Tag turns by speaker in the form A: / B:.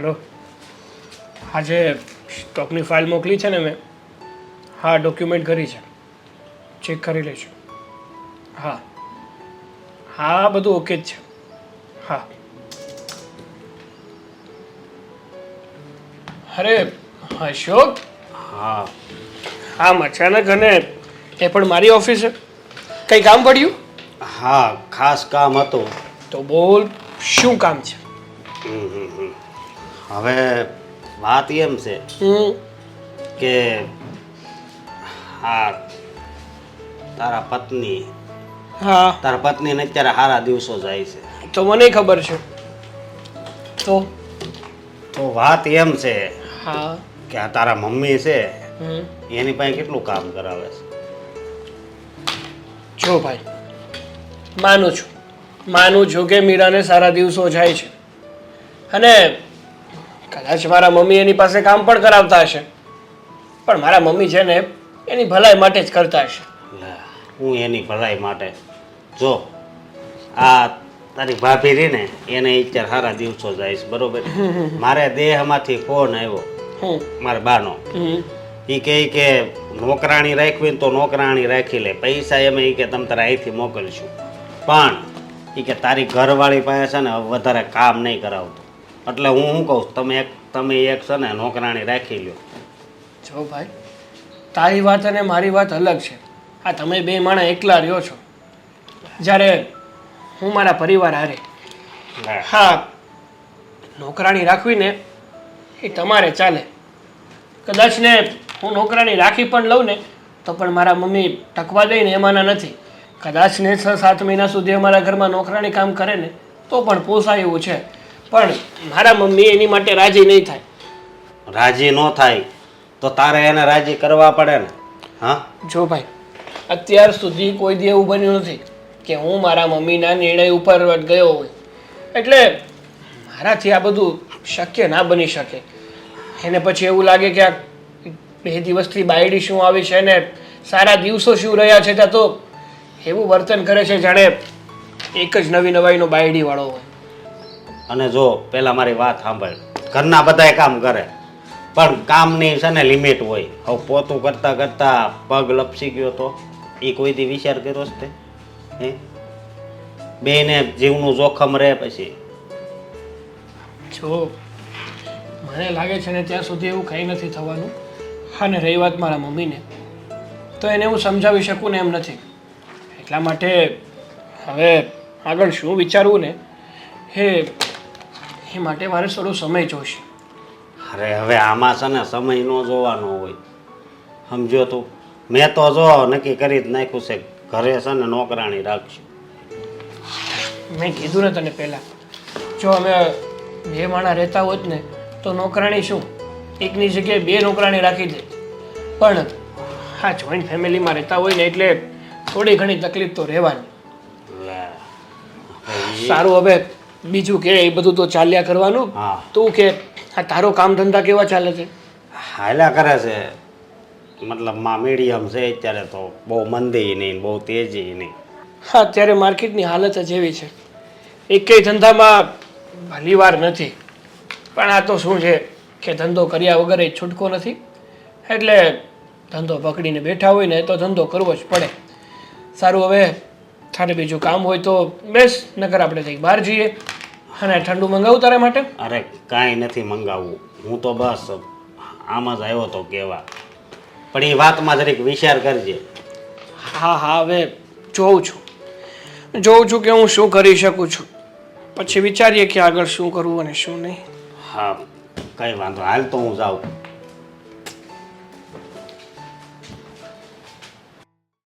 A: હાલો. આજે સ્ટોકની ફાઇલ મોકલી છે ને મેં. હા ડોક્યુમેન્ટ કરી છે. ચેક કરી લઈશું. હા. હા બધું ઓકે જ છે. હા. અરે અશોક?
B: હા.
A: આમ અચાનક અને એ પણ મારી ઓફિસે કંઈ કામ પડ્યું?
B: હા ખાસ કામ હતું.
A: તો બોલ શું કામ છે?
B: હમ, હમ, હમ. હવે વાત એમ છે કે હા તારા પત્ની
A: હા.
B: તારા પત્નીને અત્યારે સારા દિવસો જાય છે.
A: તો મને ખબર છે. તો?
B: તો વાત એમ છે
A: હા.
B: કે આ તારા મમ્મી છે એની પાસે કેટલું કામ કરાવે છે?
A: જો ભાઈ માનું છું. માનું છું કે મીરાને સારા દિવસો જાય છે. અને કદાચ મારા મમ્મી એની પાસે કામ પણ કરાવતા હશે. પણ મારા મમ્મી છે ને એની ભલાઈ માટે જ કરતા હશે.
B: હું એની ભલાઈ માટે. જો આ તારી ભાભી રહી ને એને અત્યારે સારા દિવસો જાય બરોબર? મારે દેહમાંથી ફોન આવ્યો મારા બાનો. એ કહે કે નોકરાણી રાખવી ને તો નોકરાણી રાખી લે. પૈસા એમ એ કે તમે તારે અહીંથી મોકલશું. પણ એ કે તારી ઘરવાળી પાસે છે ને વધારે કામ નહીં કરાવતું. એટલે હું શું કહું તમે એક તમે એક છે ને નોકરાણી રાખી લ્યો.
A: જો ભાઈ તારી વાત અને મારી વાત અલગ છે. આ તમે બે માણસ એકલા રહ્યો છો. જ્યારે હું મારા પરિવાર હારે. હા. નોકરાણી રાખવી ને એ તમારે ચાલે. કદાચ ને હું નોકરાણી રાખી પણ લઉં ને તો પણ મારા મમ્મી ટકવા દઈને ને એમાંના નથી. કદાચ ને છ સાત મહિના સુધી અમારા ઘરમાં નોકરાણી કામ કરે ને તો પણ પોસાય એવું છે. પણ મારા મમ્મી એની માટે રાજી નહીં થાય.
B: રાજી ન થાય તો તારે એને રાજી કરવા પડે ને? હા?
A: જો ભાઈ અત્યાર સુધી કોઈ દી એવું બન્યું નથી કે હું મારા મમ્મીના નિર્ણય ઉપર ગયો હોય. એટલે મારાથી આ બધું શક્ય ના બની શકે. એને પછી એવું લાગે કે આ બે દિવસથી બાયડી શું આવી છે ને સારા દિવસો શું રહ્યા છે ત્યાં તો એવું વર્તન કરે છે જાણે એક જ નવી નવાઈનો બાયડી વાળો હોય.
B: અને જો પહેલાં મારી વાત સાંભળ. ઘરના બધાય કામ કરે. પણ કામની છે ને લિમિટ હોય. હવે પોતું કરતાં કરતાં પગ લપસી ગયો તો એ કોઈ દી વિચાર કર્યો છે હે? બેને જીવનું જોખમ રહે પછી.
A: જો, મને લાગે છે ને ત્યાં સુધી એવું કંઈ નથી થવાનું. અને રહી વાત મારા મમ્મીને. તો એને હું સમજાવી શકું ને એમ નથી. એટલા માટે હવે આગળ શું વિચારવું ને? એ એ માટે મારે થોડો સમય જોઈશે
B: અરે હવે આમાં છે ને સમય ન જોવાનો હોય. સમજો તું. મેં તો જો નક્કી કરી જ નાખ્યું છે ઘરે છે ને નોકરાણી રાખશું.
A: મેં કીધું ને તને પહેલાં. જો અમે બે માણા રહેતા હોત ને તો નોકરાણી શું? એકની જગ્યાએ બે નોકરાણી રાખી દે. પણ હા જોઈન્ટ ફેમિલીમાં રહેતા હોય ને એટલે થોડી ઘણી તકલીફ તો રહેવાની. સારું હવે બીજું કે એ બધું તો ચાલ્યા કરવાનું.
B: હા.
A: તું કે આ તારો કામ ધંધા કેવા ચાલે છે?
B: હાલ્યા કરે છે. મતલબમાં મીડિયમ છે અત્યારે તો બહુ મંદી નહીં બહુ તેજી નહીં.
A: હા અત્યારે માર્કેટની હાલત જ એવી છે. એકેય ધંધામાં ભલી વાર નથી. પણ આ તો શું છે કે ધંધો કર્યા વગર એ છૂટકો નથી. એટલે ધંધો પકડીને બેઠા હોય ને તો ધંધો કરવો જ પડે. સારું હવે તારે બીજું કામ હોય તો બેસ નકર આપણે કંઈક બહાર જઈએ. અને ઠંડુ મંગાવું તારા માટે?
B: અરે કાંઈ નથી મંગાવવું હું તો બસ આમ જ આવ્યો તો કહેવા પણ એ વાતમાં જરીક વિચાર કરજે.
A: હા હા હવે જોઉં છું. જોઉં છું કે હું શું કરી શકું છું. પછી વિચારીએ કે આગળ શું કરવું અને શું નહીં.
B: હા કંઈ વાંધો. હાલ તો હું જાઉં.